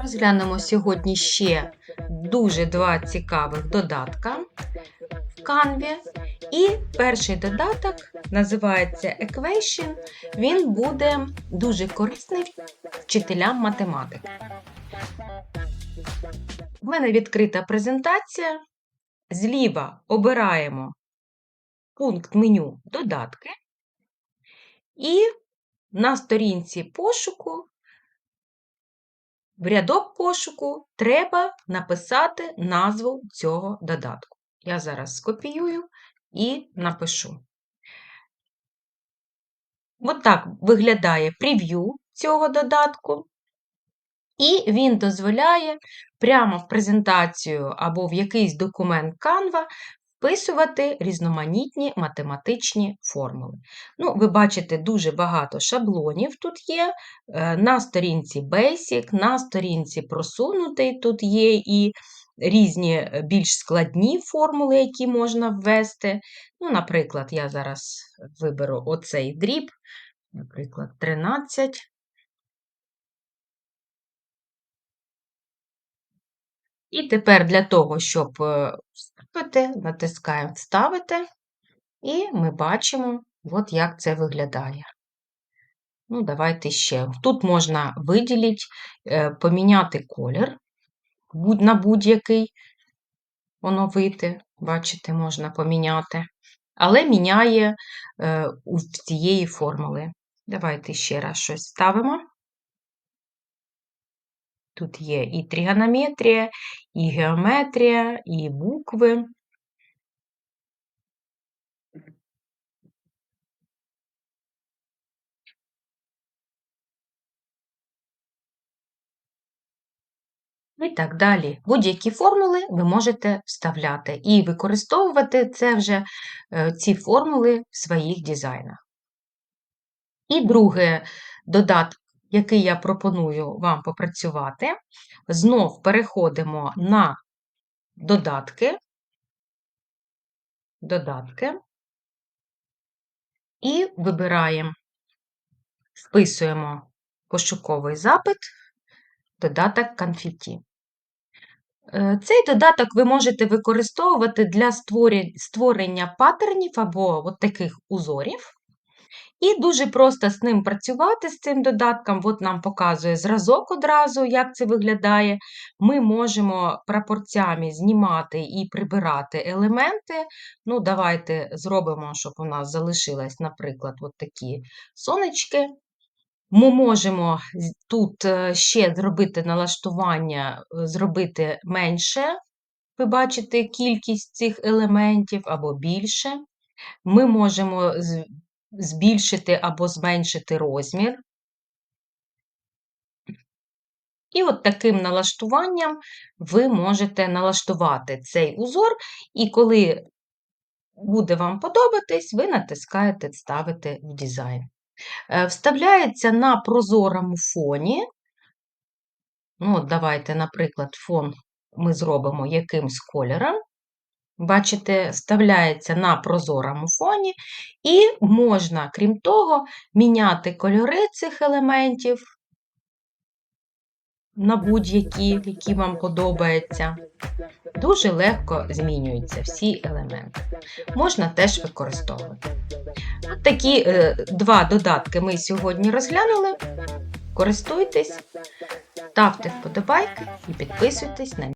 Розглянемо сьогодні ще дуже два цікавих додатка в Canva. І перший додаток називається Equation. Він буде дуже корисний вчителям математики. У мене відкрита презентація. Зліва обираємо пункт меню Додатки. І на сторінці пошуку, в рядок пошуку, треба написати назву цього додатку. Я зараз скопіюю і напишу. От виглядає прев'ю цього додатку. І він дозволяє прямо в презентацію або в якийсь документ Canva вписувати різноманітні математичні формули. Ну, Ви бачите, дуже багато шаблонів тут є. Е, На сторінці Basic, на сторінці просунутий тут є і різні е, більш складні формули, які можна ввести. Ну, Наприклад, я зараз виберу оцей дріб, наприклад, 13. І тепер для того, щоб е, вставити, натискаємо Вставити, і ми бачимо, от як це виглядає. Ну, давайте ще. Тут можна виділити, е, поміняти колір на будь-який оновити. Бачите, можна поміняти. Але міняє е, у цієї формули. Давайте ще раз щось ставимо. Тут є і тригонометрія, і геометрія, і букви. І так далі. Будь-які формули ви можете вставляти і використовувати це вже е, ці формули в своїх дизайнах. І друге додаток, який я пропоную вам попрацювати, знов переходимо на додатки, додатки і вибираємо, вписуємо пошуковий запит, додаток конфеті. Е, Цей додаток ви можете використовувати для створення паттернів або от таких узорів. І дуже просто з ним працювати, з цим додатком. От нам показує зразок одразу, як це виглядає. Ми можемо прапорцями знімати і прибирати елементи. Ну, Давайте зробимо, щоб у нас залишилось, наприклад, от такі сонечки. Ми можемо тут е, ще зробити налаштування, е, зробити менше, ви бачите кількість цих елементів або більше. Ми можемо збільшити або зменшити розмір. І от таким налаштуванням ви можете налаштувати цей узор, і коли буде вам подобатись, ви натискаєте Вставити в дизайн. Е, вставляється на прозорому фоні. Ну, от Давайте, наприклад, фон ми зробимо якимсь кольором. Бачите, вставляється на прозорому фоні, і можна, крім того, міняти кольори цих елементів на будь-які, які вам подобаються. Дуже легко змінюються всі елементи. Можна теж використовувати. От такі е, два додатки ми сьогодні розглянули. Користуйтесь, ставте вподобайки і підписуйтесь на